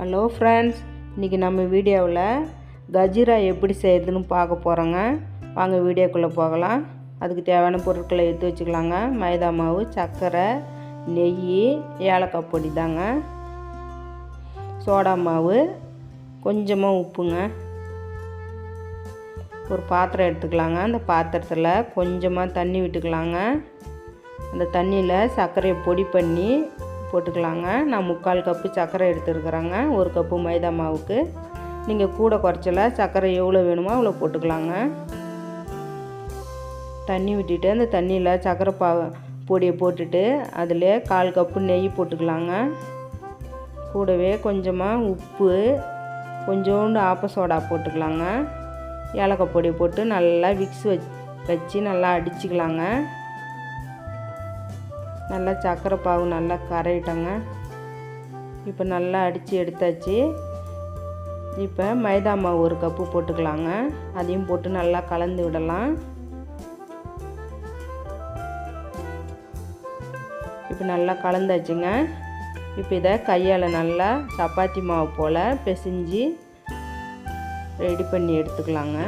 Hello friends இன்றைக்கி நம்ம வீடியோவில் கஜிரா எப்படி செய்யுதுன்னு பார்க்க போகிறோங்க வாங்க வீடியோக்குள்ளே போகலாம். அதுக்கு தேவையான பொருட்களை எடுத்து வச்சுக்கலாங்க. மைதா மாவு சர்க்கரை நெய் ஏலக்காய் பொடி தாங்க. சோடா மாவு கொஞ்சமாக உப்புங்க. ஒரு பாத்திரம் எடுத்துக்கலாங்க. அந்த பாத்திரத்தில் கொஞ்சமாக தண்ணி விட்டுக்கலாங்க. அந்த தண்ணியில் சர்க்கரையை பொடி பண்ணி போட்டுக்கலாங்க. நான் முக்கால் கப்பு சர்க்கரை எடுத்துருக்குறேங்க. ஒரு கப்பு மைதா மாவுக்கு. நீங்கள் கூட குறைச்சல சர்க்கரை எவ்வளோ வேணுமோ அவ்வளோ போட்டுக்கலாங்க. தண்ணி விட்டுட்டு அந்த தண்ணியில் சர்க்கரை பா பொடியை போட்டுட்டு அதில் கால் கப்பு நெய் போட்டுக்கலாங்க. கூடவே கொஞ்சமாக உப்பு கொஞ்சோண்டு ஆப்ப சோடா போட்டுக்கலாங்க. ஏலக்காய் பொடி போட்டு நல்லா விக்ஸ் வச் வச்சு நல்லா அடிச்சுக்கலாங்க. நல்லா சர்க்கரை பாகு நல்லா கரையிட்டோங்க. இப்போ நல்லா அடித்து எடுத்தாச்சு. இப்போ மைதா மாவு ஒரு கப்பு போட்டுக்கலாங்க. அதையும் போட்டு நல்லா கலந்து விடலாம். இப்போ நல்லா கலந்தாச்சுங்க. இப்போ இதை கையால் நல்லா சப்பாத்தி மாவு போல் பிசைஞ்சு ரெடி பண்ணி எடுத்துக்கலாங்க.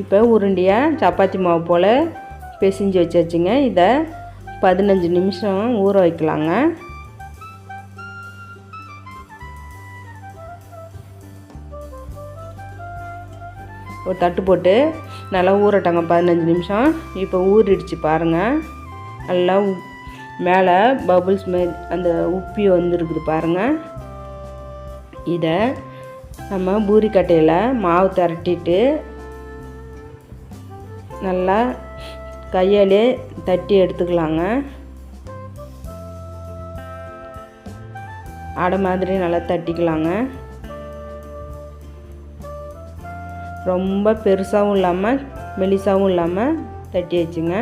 இப்போ உருண்டியாக சப்பாத்தி மாவு போல் பிசைஞ்சு வச்சாச்சுங்க. இதை பதினஞ்சு நிமிஷம் ஊற வைக்கலாங்க. ஒரு தட்டு போட்டு நல்லா ஊறட்டாங்க பதினஞ்சு நிமிஷம். இப்போ ஊறிடுச்சு பாருங்கள் நல்லா மேலே பபுள்ஸ் மாரி அந்த உப்பி வந்துருக்குது பாருங்கள் இதை நம்ம பூரிக்கட்டையில் மாவு திரட்டிட்டு நல்லா கையாலே தட்டி எடுத்துக்கலாங்க. அடை மாதிரி நல்லா தட்டிக்கலாங்க. ரொம்ப பெருசாகவும் இல்லாமல் மெலிசாகவும் இல்லாமல் தட்டி வச்சுங்க.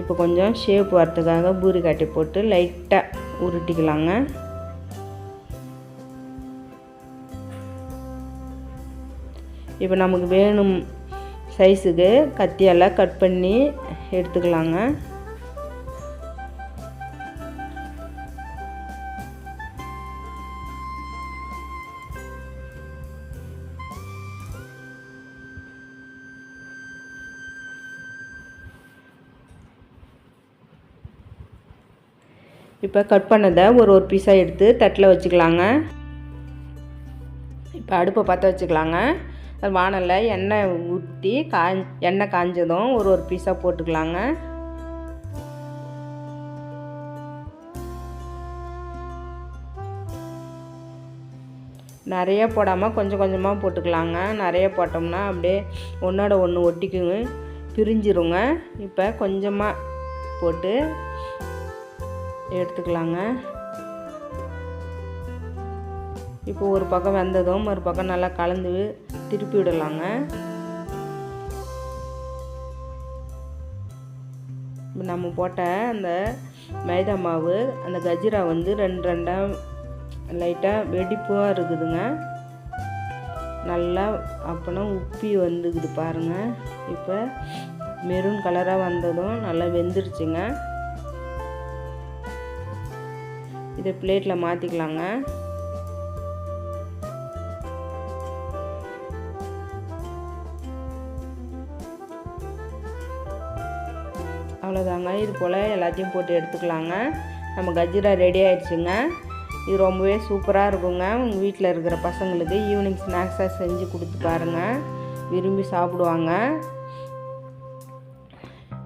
இப்போ கொஞ்சம் ஷேப் வரத்துக்காக பூரி காட்டி போட்டு லைட்டாக உருட்டிக்கலாங்க. இப்போ நமக்கு வேணும் சைஸுக்கு கத்தியால் கட் பண்ணி எடுத்துக்கலாங்க. இப்போ கட் பண்ணதை ஒரு ஒரு பீஸாக எடுத்து தட்டில் வச்சுக்கலாங்க. இப்போ அடுப்பை பார்த்து வச்சுக்கலாங்க. வானலில் எண்ணெய் ஊற்றி காய் எண்ணெய் காஞ்சதும் ஒரு ஒரு பீஸாக போட்டுக்கலாங்க. நிறைய போடாமல் கொஞ்சம் கொஞ்சமாக போட்டுக்கலாங்க. நிறைய போட்டோம்னா அப்படியே ஒன்றோட ஒன்று ஒட்டிக்குங்க பிரிஞ்சிருங்க. இப்போ கொஞ்சமாக போட்டு எடுத்துக்கலாங்க. இப்போ ஒரு பக்கம் வெந்ததும் ஒரு பக்கம் நல்லா கலந்து திருப்பி விடலாங்க. நம்ம போட்ட அந்த மைதா மாவு அந்த கஜிரா வந்து ரெண்டு ரெண்டாக லைட்டாக வெடிப்பாக இருக்குதுங்க. நல்லா அப்போனா உப்பி வந்துக்குது பாருங்கள் இப்போ மெரூன் கலராக வந்ததும் நல்லா வெந்துருச்சுங்க. இதை பிளேட்டில் மாற்றிக்கலாங்க அவ்வளோதாங்க. இது போல் எல்லாத்தையும் போட்டு எடுத்துக்கலாங்க. நம்ம கஜ்ஜிரா ரெடி ஆயிடுச்சுங்க. இது ரொம்பவே சூப்பராக இருக்குங்க. உங்கள் வீட்டில் இருக்கிற பசங்களுக்கு ஈவினிங் ஸ்நாக்ஸாக செஞ்சு கொடுத்து பாருங்கள் விரும்பி சாப்பிடுவாங்க.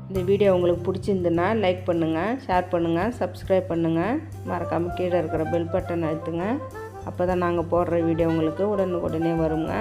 இந்த வீடியோ உங்களுக்கு பிடிச்சிருந்துன்னா லைக் பண்ணுங்கள் ஷேர் பண்ணுங்கள் சப்ஸ்கிரைப் பண்ணுங்கள் மறக்காமல் கீழே இருக்கிற பெல் பட்டன் அழுத்துங்க. அப்போ தான் நாங்கள் போடுற வீடியோ உங்களுக்கு உடனுக்குடனே வருங்க.